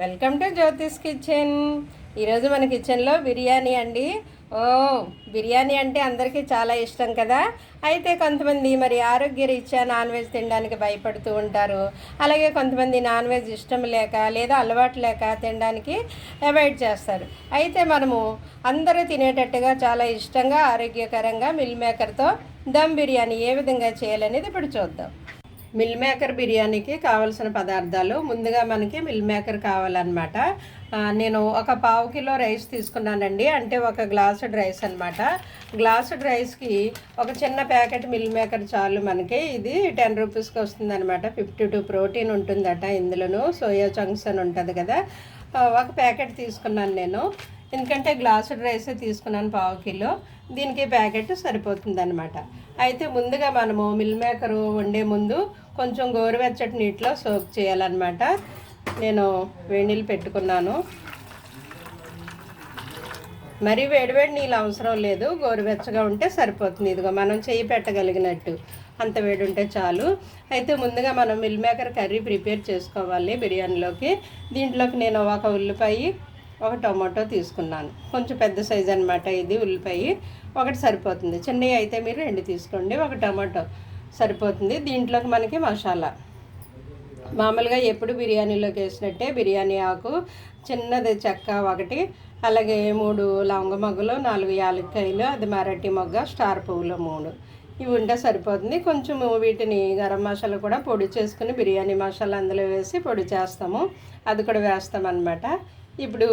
Welcome to Jyothish kitchen. ఈరోజు మన కిచెన్లో బిర్యానీ అండి. ఓ బిర్యానీ అంటే అందరికీ చాలా ఇష్టం కదా? అయితే కొంతమంది మరి ఆరోగ్య రీత్యా నాన్ వెజ్ తినడానికి భయపడుతూ ఉంటారు. అలాగే కొంతమంది నాన్ వెజ్ ఇష్టం లేక లేదా అలవాటు లేక తినడానికి అవాయిడ్ చేస్తారు. అయితే మనము అందరూ తినేటట్టుగా చాలా ఇష్టంగా ఆరోగ్యకరంగా మిల్ మేకర్తో దమ్ బిర్యానీ ఏ విధంగా చేయాలనేది ఇప్పుడు చూద్దాం. మిల్ మేకర్ బిర్యానీకి కావలసిన పదార్థాలు. ముందుగా మనకి మిల్ మేకర్ కావాలన్నమాట. నేను ఒక పావు కిలో రైస్ తీసుకున్నానండి. అంటే ఒక గ్లాసుడ్ రైస్ అనమాట గ్లాసుడ్ రైస్కి ఒక చిన్న ప్యాకెట్ మిల్ మేకర్ చాలు మనకి. ఇది టెన్ రూపీస్కి వస్తుంది అనమాట ఫిఫ్టీ టూ ప్రోటీన్ ఉంటుందట ఇందులోను. సోయా చంక్స్ అని ఉంటుంది కదా. ఒక ప్యాకెట్ తీసుకున్నాను నేను. ఎందుకంటే గ్లాసుడ్ రైస్ తీసుకున్నాను పావు కిలో. దీనికి ప్యాకెట్ సరిపోతుంది అనమాట అయితే ముందుగా మనము మిల్ మేకరు వండే ముందు కొంచెం గోరువెచ్చటి నీటిలో సోక్ చేయాలన్నమాట. నేను వేడి నీళ్ళు పెట్టుకున్నాను. మరి వేడివేడి నీళ్ళు అవసరం లేదు. గోరువెచ్చగా ఉంటే సరిపోతుంది. ఇదిగో మనం చేయి పెట్టగలిగినట్టు అంత వేడి ఉంటే చాలు. అయితే ముందుగా మనం మిల్ మేకర్ కర్రీ ప్రిపేర్ చేసుకోవాలి బిర్యానీలోకి. దీంట్లోకి నేను ఒక ఉల్లిపాయ ఒక టొమాటో తీసుకున్నాను. కొంచెం పెద్ద సైజ్ అనమాట ఇది ఉల్లిపాయ. ఒకటి సరిపోతుంది. చిన్నవి అయితే మీరు రెండు తీసుకోండి. ఒక టొమాటో. సరిపోతుంది. దీంట్లోకి మనకి మసాలా. మామూలుగా ఎప్పుడు బిర్యానీలోకి వేసినట్టే బిర్యానీ ఆకు చిన్నది చెక్క ఒకటి అలాగే మూడు లవంగ మొగ్గలు నాలుగు యాలక్కాయలు అది మరటి మొగ్గ స్టార్ పువ్వులు మూడు. ఇవి ఉంటే సరిపోతుంది. కొంచెం వీటిని గరం మసాలా కూడా పొడి చేసుకుని బిర్యానీ మసాలా అందులో వేసి పొడి చేస్తాము. అది కూడా వేస్తామన్నమాట. ఇప్పుడు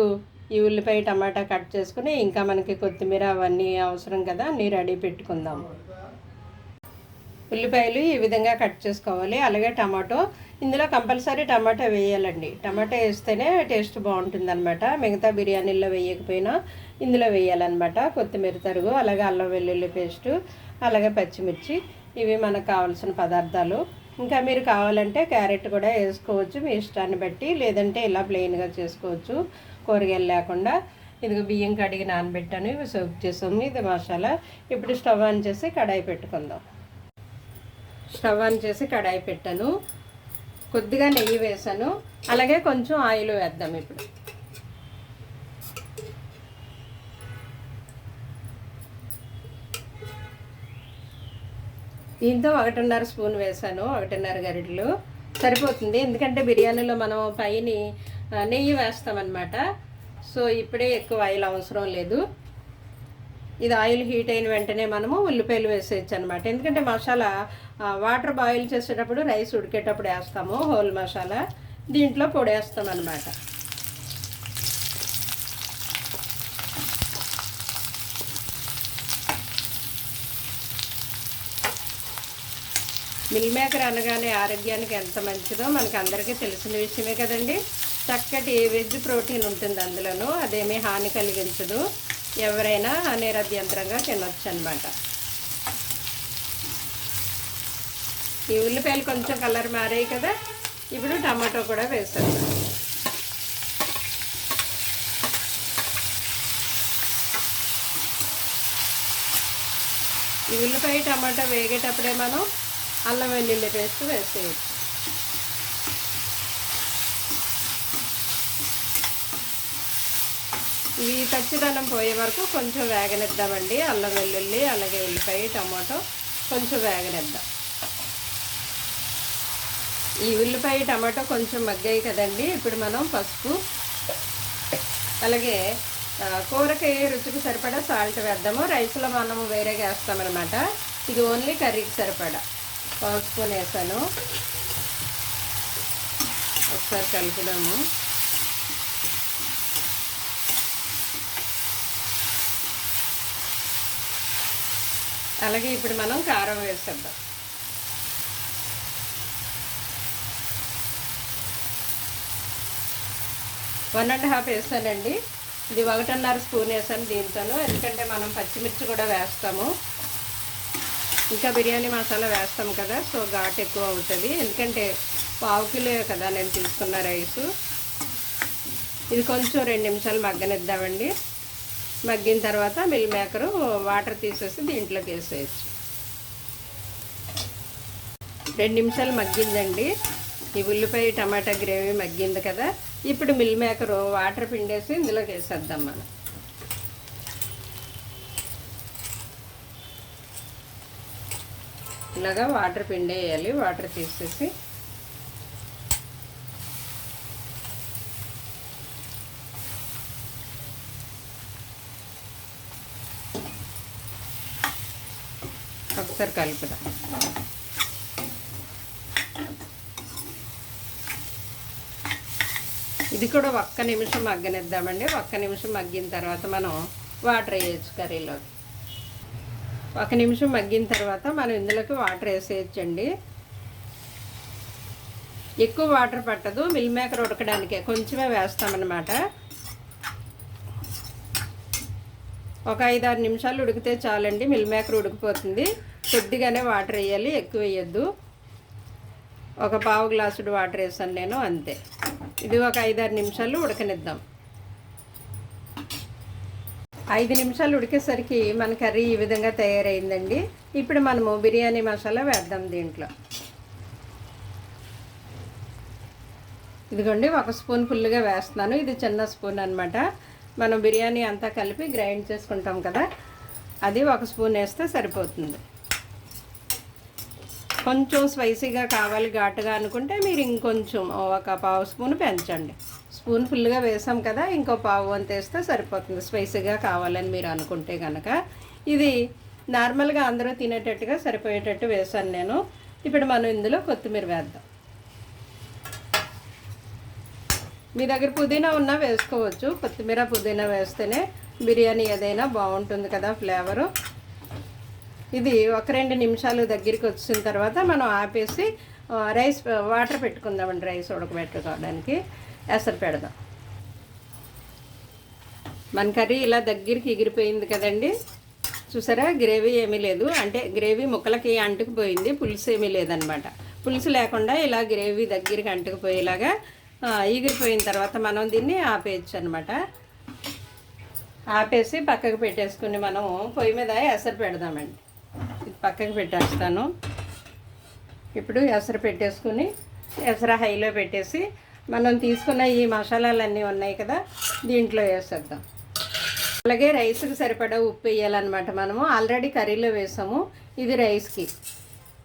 ఈ ఉల్లిపాయ టమాటా కట్ చేసుకుని ఇంకా మనకి కొత్తిమీర అవన్నీ అవసరం కదా అన్నీ రెడీ పెట్టుకుందాము. ఉల్లిపాయలు ఈ విధంగా కట్ చేసుకోవాలి. అలాగే టమాటో. ఇందులో కంపల్సరీ టమాటా వేయాలండి. టమాటా వేస్తేనే టేస్ట్ బాగుంటుంది అనమాట మిగతా బిర్యానీల్లో వేయకపోయినా ఇందులో వేయాలన్నమాట. కొత్తిమీర తరుగు అలాగే అల్లం వెల్లుల్లి పేస్టు అలాగే పచ్చిమిర్చి. ఇవి మనకు కావాల్సిన పదార్థాలు. ఇంకా మీరు కావాలంటే క్యారెట్ కూడా వేసుకోవచ్చు మీ ఇష్టాన్ని బట్టి. లేదంటే ఇలా ప్లెయిన్గా చేసుకోవచ్చు. కూరగాయలు లేకుండా. ఇదిగో బియ్యం కడిగి నానబెట్టాను. ఇవి సోక్ చేసాము. ఇది మసాలా. ఇప్పుడు స్టవ్ ఆన్ చేసి కడాయి పెట్టుకుందాం. స్టవ్ ఆన్ చేసి కడాయి పెట్టాను. కొద్దిగా నెయ్యి వేసాను. అలాగే కొంచెం ఆయిల్ వేద్దాం ఇప్పుడు. దీంతో ఒకటిన్నర స్పూన్ వేసాను ఒకటిన్నర గరిటెలు. సరిపోతుంది. ఎందుకంటే బిర్యానీలో మనం పైని నెయ్యి వేస్తామన్నమాట. సో ఇప్పుడే ఎక్కువ ఆయిల్ అవసరం లేదు. ఇది ఆయిల్ హీట్ అయిన వెంటనే మనము ఉల్లిపాయలు వేసేయచ్చు అనమాట ఎందుకంటే మసాలా వాటర్ బాయిల్ చేసేటప్పుడు రైస్ ఉడికేటప్పుడు వేస్తాము హోల్ మసాలా దీంట్లో పొడేస్తాం అనమాట మిల్ మేకర్ అనగానే ఆరోగ్యానికి ఎంత మంచిదో మనకు అందరికీ తెలిసిన విషయమే కదండి. చక్కటి వెజ్ ప్రోటీన్ ఉంటుంది అందులోనూ అదేమీ హాని కలిగించదు. ఎవరైనా నిరభ్యంతరంగా తినొచ్చు అనమాట ఈ ఉల్లిపాయలు కొంచెం కలర్ మారాయి కదా ఇప్పుడు టమాటో కూడా వేస్తాను ఈ ఉల్లిపాయ టమాటా వేగేటప్పుడే మనం అల్లం వెల్లుల్లి పేస్ట్ వేసేయచ్చు. ఇవి పచ్చిదనం పోయే వరకు కొంచెం వేగనిద్దామండి. అల్లం వెల్లుల్లి అలాగే ఉల్లిపాయ టమాటో కొంచెం వేగనిద్దాం. ఈ ఉల్లిపాయ టమాటో కొంచెం మగ్గాయి కదండి. ఇప్పుడు మనం పసుపు అలాగే కూరకాయ కూరకి రుచికి సరిపడా సాల్ట్ వేద్దాము. రైస్లో మనం వేరేగా వేస్తామన్నమాట ఇది ఓన్లీ కర్రీకి సరిపడా. పసుపు స్పూన్ వేసాను. ఒకసారి కలుపుదాము. అలాగే ఇప్పుడు మనం కారం వేసేద్దాం. వన్ అండ్ హాఫ్ వేసానండి. ఇది ఒకటిన్నర స్పూన్ వేసాను దీంతోనూ ఎందుకంటే మనం పచ్చిమిర్చి కూడా వేస్తాము. ఇంకా బిర్యానీ మసాలా వేస్తాం కదా సో ఘాట్ ఎక్కువ అవుతుంది. ఎందుకంటే పావు కిలో కదా నేను తీసుకున్న రైసు. ఇది కొంచెం రెండు నిమిషాలు మగ్గనిద్దామండి. మగ్గిన తర్వాత మిల్ మేకరు వాటర్ తీసేసి దీంట్లోకి వేసేయచ్చు. రెండు నిమిషాలు మగ్గిందండి. ఈ ఉల్లిపాయ టమాటా గ్రేవీ మగ్గింది కదా. ఇప్పుడు మిల్ మేకరు వాటర్ పిండేసి ఇందులోకి వేసేద్దాం మనం. ఇలాగా వాటర్ పిండేయాలి. వాటర్ తీసేసి ఒకసారి కలుపుదాం. ఇది కూడా ఒక్క నిమిషం మగ్గనిద్దామండి. ఒక్క నిమిషం మగ్గిన తర్వాత మనం వాటర్ వేయచ్చు కర్రీలో ఒక నిమిషం మగ్గిన తర్వాత మనం ఇందులోకి వాటర్ వేసేయచ్చండి. ఎక్కువ వాటర్ పట్టదు. మిల్ మేకర్ ఉడకడానికే కొంచెమే వేస్తామన్నమాట. ఒక ఐదు ఆరు నిమిషాలు ఉడికితే చాలండి. మిల్ మేకర్ ఉడికిపోతుంది. కొద్దిగానే వాటర్ వేయాలి ఎక్కువ వేయద్దు. ఒక పావు గ్లాసుడు వాటర్ వేసాను నేను అంతే. ఇది ఒక ఐదారు నిమిషాలు ఉడకనిద్దాం. ఐదు నిమిషాలు ఉడికేసరికి మన కర్రీ ఈ విధంగా తయారైందండి. ఇప్పుడు మనము బిర్యానీ మసాలా వేద్దాం దీంట్లో. ఇదిగోండి ఒక స్పూన్ ఫుల్గా వేస్తున్నాను. ఇది చిన్న స్పూన్ అనమాట మనం బిర్యానీ అంతా కలిపి గ్రైండ్ చేసుకుంటాం కదా అది ఒక స్పూన్ వేస్తే సరిపోతుంది. కొంచెం స్పైసీగా కావాలి ఘాటుగా అనుకుంటే మీరు ఇంకొంచెం ఒక పావు స్పూన్ పెంచండి. స్పూన్ ఫుల్గా వేసాం కదా ఇంకో పావు అంత వేస్తే సరిపోతుంది. స్పైసీగా కావాలని మీరు అనుకుంటే కనుక ఇది నార్మల్గా అందరూ తినేటట్టుగా సరిపోయేటట్టు వేసాను నేను. ఇప్పుడు మనం ఇందులో కొత్తిమీర వేద్దాం. మీ దగ్గర పుదీనా ఉన్నా వేసుకోవచ్చు. కొత్తిమీర పుదీనా వేస్తేనే బిర్యానీ ఏదైనా బాగుంటుంది కదా ఫ్లేవరు. ఇది ఒక రెండు నిమిషాలు దగ్గరికి వచ్చిన తర్వాత మనం ఆపేసి రైస్ వాటర్ పెట్టుకుందామండి రైస్ ఉడకబెట్టుకోవడానికి ఎసరు పెడదాం. మన కర్రీ ఇలా దగ్గరికి ఎగిరిపోయింది కదండి. చూసారా? గ్రేవీ ఏమీ లేదు. అంటే గ్రేవీ ముక్కలకి అంటుకుపోయింది పులుసు ఏమీ లేదనమాట. పులుసు లేకుండా ఇలా గ్రేవీ దగ్గరికి అంటుకుపోయేలాగా ఎగిరిపోయిన తర్వాత మనం దీన్ని ఆపేయచ్చు అనమాట. ఆపేసి పక్కకు పెట్టేసుకుని మనం పొయ్యి మీద ఎసరు పెడదామండి. పక్కకు పెట్టేస్తాను. ఇప్పుడు ఎసరు పెట్టేసుకుని ఎసర హైలో పెట్టేసి మనం తీసుకున్న ఈ మసాలాలన్నీ ఉన్నాయి కదా దీంట్లో వేసేద్దాం. అలాగే రైస్కి సరిపడా ఉప్పు వేయాలన్నమాట మనము. ఆల్రెడీ కర్రీలో వేసాము ఇది రైస్కి.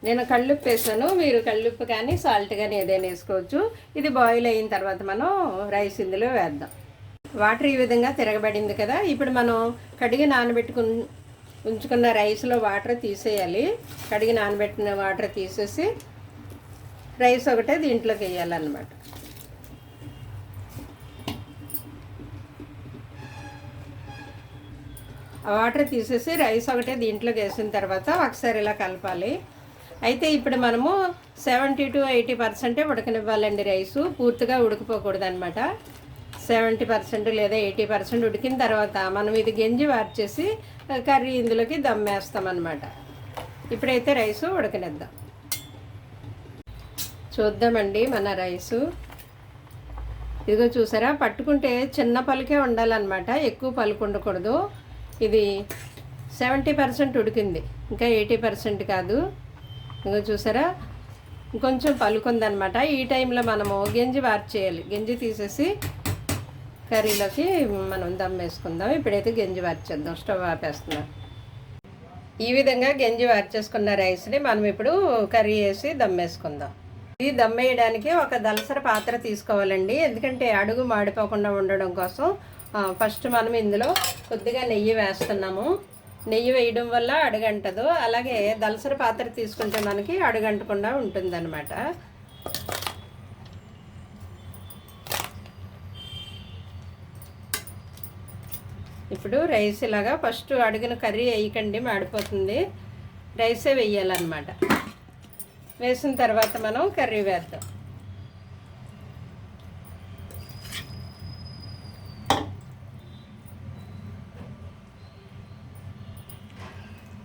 నేను కళ్ళుప్పు వేసాను మీరు కళ్ళుప్పు కానీ సాల్ట్ కానీ ఏదైనా వేసుకోవచ్చు. ఇది బాయిల్ అయిన తర్వాత మనం రైస్ ఇందులో వేద్దాం. వాటర్ ఈ విధంగా తిరగబడింది కదా ఇప్పుడు మనం కడిగి నానబెట్టుకు ఉంచుకున్న రైస్లో వాటర్ తీసేయాలి. కడిగి నానబెట్టిన వాటర్ తీసేసి రైస్ ఒకటే దీంట్లోకి వేయాలన్నమాట. ఆ వాటర్ తీసేసి రైస్ ఒకటే దీంట్లోకి వేసిన తర్వాత ఒకసారి ఇలా కలపాలి. అయితే ఇప్పుడు మనము సెవెంటీ టు ఎయిటీ పర్సెంటే ఉడకనివ్వాలండి రైసు. పూర్తిగా ఉడికిపోకూడదు అనమాట సెవెంటీ పర్సెంట్ లేదా ఎయిటీ పర్సెంట్ ఉడికిన తర్వాత మనం ఇది గెంజి వార్చేసి కర్రీ ఇందులోకి దమ్మేస్తామన్నమాట. ఇప్పుడైతే రైసు ఉడకనిద్దాం. చూద్దామండి మన రైసు. ఇదిగో చూసారా పట్టుకుంటే చిన్న పలుకే ఉండాలన్నమాట. ఎక్కువ పలుకు ఉండకూడదు. ఇది సెవెంటీ పర్సెంట్ ఉడికింది. ఇంకా ఎయిటీ పర్సెంట్ కాదు. ఇంకా చూసారా కొంచెం పలుకుందనమాట ఈ టైంలో మనము గంజి వార్చేయాలి. గింజి తీసేసి కర్రీలోకి మనం దమ్ వేసుకుందాం. ఇప్పుడైతే గంజి వార్చేద్దాం. స్టవ్ ఆపేస్తున్నాం. ఈ విధంగా గంజి వార్చేసుకున్న రైస్ని మనం ఇప్పుడు కర్రీ వేసి దమ్ వేసుకుందాం. ఇది దమ్ వేయడానికి ఒక దలసర పాత్ర తీసుకోవాలండి. ఎందుకంటే అడుగు మాడిపోకుండా ఉండడం కోసం ఫస్ట్ మనం ఇందులో కొద్దిగా నెయ్యి వేస్తున్నాము. నెయ్యి వేయడం వల్ల అడుగంటదు. అలాగే దలసర పాత్ర తీసుకుంటే మనకి అడుగంటకుండా ఉంటుందన్నమాట. ఇప్పుడు రైస్ ఇలాగా ఫస్ట్ అడిగిన కర్రీ వేయకండి మాడిపోతుంది. రైసే వేయాలన్నమాట. వేసిన తర్వాత మనం కర్రీ వేద్దాం.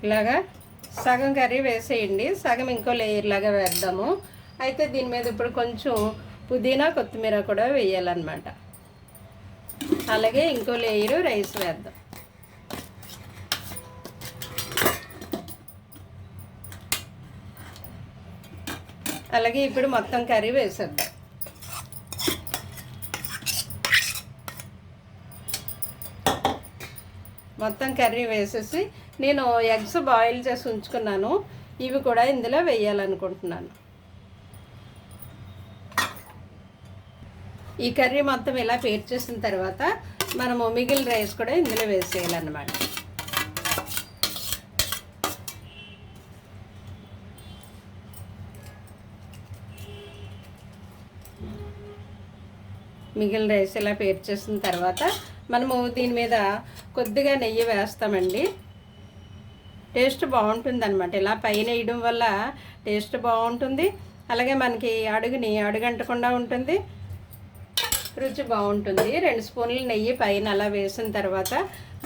ఇలాగా సగం కర్రీ వేసేయండి. సగం ఇంకో లేయర్ లాగా వేద్దాము. అయితే దీని మీద ఇప్పుడు కొంచెం పుదీనా కొత్తిమీర కూడా వేయాలన్నమాట. అలాగే ఇంకో లేయరు రైస్ వేద్దాం. అలాగే ఇప్పుడు మొత్తం కర్రీ వేసేద్దాం. మొత్తం కర్రీ వేసేసి నేను ఎగ్స్ బాయిల్ చేసి ఉంచుకున్నాను. ఇవి కూడా ఇందులో వేయాలనుకుంటున్నాను. ఈ కర్రీ మొత్తం ఇలా పేర్ చేసిన తర్వాత మనము మిగిలిన రైస్ కూడా ఇందులో వేసేయాలన్నమాట. మిగిలిన రైస్ ఇలా పేర్ చేసిన తర్వాత మనము దీని మీద కొద్దిగా నెయ్యి వేస్తామండి. టేస్ట్ బాగుంటుంది అనమాట ఇలా పైన వేయడం వల్ల టేస్ట్ బాగుంటుంది. అలాగే మనకి అడుగుని అడుగంటకుండా ఉంటుంది. రుచి బాగుంటుంది. రెండు స్పూన్లు నెయ్యి పైన అలా వేసిన తర్వాత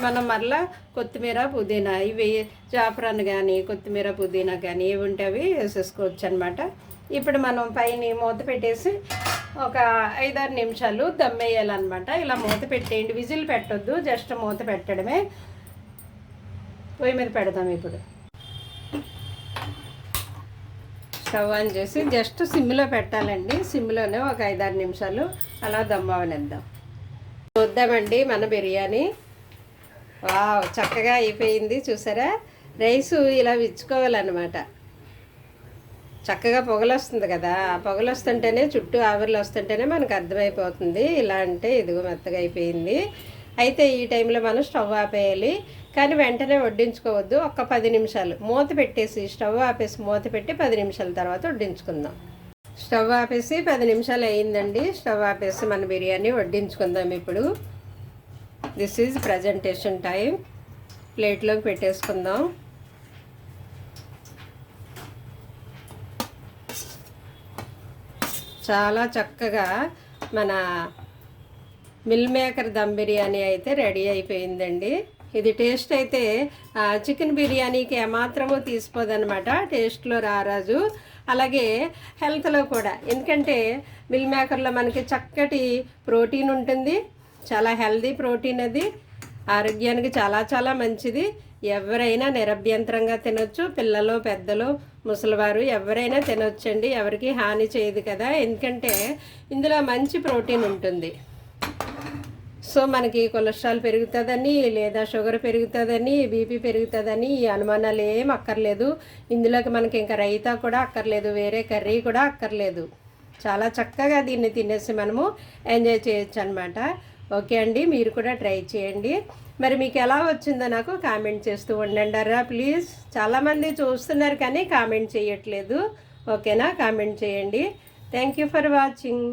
మనం మరలా కొత్తిమీర పుదీనా ఇవి జాఫరాన్ కానీ కొత్తిమీర పుదీనా కానీ ఏవి ఉంటే అవి వేసేసుకోవచ్చు అనమాట ఇప్పుడు మనం పైన మూత పెట్టేసి ఒక ఐదారు నిమిషాలు దమ్ వేయాలన్నమాట ఇలా మూత పెట్టేయండి. విజిల్ పెట్టొద్దు. జస్ట్ మూత పెట్టడమే. పొయ్యి మీద పెడదాం ఇప్పుడు. స్టవ్ ఆన్ చేసి జస్ట్ సిమ్లో పెట్టాలండి. సిమ్లోనే ఒక ఐదారు నిమిషాలు అలా దమ్మవనిద్దాం చూద్దామండి మన బిర్యానీ. వావ్ చక్కగా అయిపోయింది. చూసారా? రైస్ ఇలా విచ్చుకోవాలన్నమాట. చక్కగా పొగలు వస్తుంది కదా. ఆ పొగలు వస్తుంటేనే చుట్టూ ఆవిర్లు వస్తుంటేనే మనకు అర్థమైపోతుంది. ఇలా అంటే ఇదిగో మెత్తగా అయిపోయింది. అయితే ఈ టైంలో మనం స్టవ్ ఆపేయాలి. కానీ వెంటనే వడ్డించుకోవద్దు. ఒక్క పది నిమిషాలు. మూత పెట్టేసి స్టవ్ ఆపేసి మూత పెట్టి పది నిమిషాల తర్వాత వడ్డించుకుందాం. స్టవ్ ఆపేసి పది నిమిషాలు అయ్యిందండి స్టవ్ ఆపేసి మన బిర్యానీ వడ్డించుకుందాం ఇప్పుడు. దిస్ ఈజ్ ప్రజెంటేషన్ టైం ప్లేట్లోకి పెట్టేసుకుందాం. చాలా చక్కగా మన మిల్ మేకర్ దమ్ బిర్యానీ అయితే రెడీ అయిపోయిందండి. ఇది టేస్ట్ అయితే చికెన్ బిర్యానీకి ఏమాత్రము తీసిపోదనమాట టేస్ట్లో రారాజు. అలాగే హెల్త్లో కూడా. ఎందుకంటే మిల్ మేకర్లో మనకి చక్కటి ప్రోటీన్ ఉంటుంది. చాలా హెల్దీ ప్రోటీన్ అది. ఆరోగ్యానికి చాలా చాలా మంచిది. ఎవరైనా నిరభ్యంతరంగా తినొచ్చు. పిల్లలు పెద్దలు ముసలివారు ఎవరైనా తినొచ్చండి. ఎవరికి హాని చేయదు కదా. ఎందుకంటే ఇందులో మంచి ప్రోటీన్ ఉంటుంది. సో మనకి కొలెస్ట్రాల్ పెరుగుతుందని లేదా షుగర్ పెరుగుతుందని బీపీ పెరుగుతుందని ఈ అనుమానాలు ఏం అక్కర్లేదు. ఇందులోకి మనకి ఇంకా రైతా కూడా అక్కర్లేదు వేరే కర్రీ కూడా అక్కర్లేదు. చాలా చక్కగా దీన్ని తినేసి మనము ఎంజాయ్ చేయొచ్చు అనమాట ఓకే అండి మీరు కూడా ట్రై చేయండి. మరి మీకు ఎలా వచ్చిందో నాకు కామెంట్ చేస్తూ ఉండండిరా ప్లీజ్. చాలామంది చూస్తున్నారు కానీ కామెంట్ చేయట్లేదు. ఓకేనా? కామెంట్ చేయండి. Thank you for watching.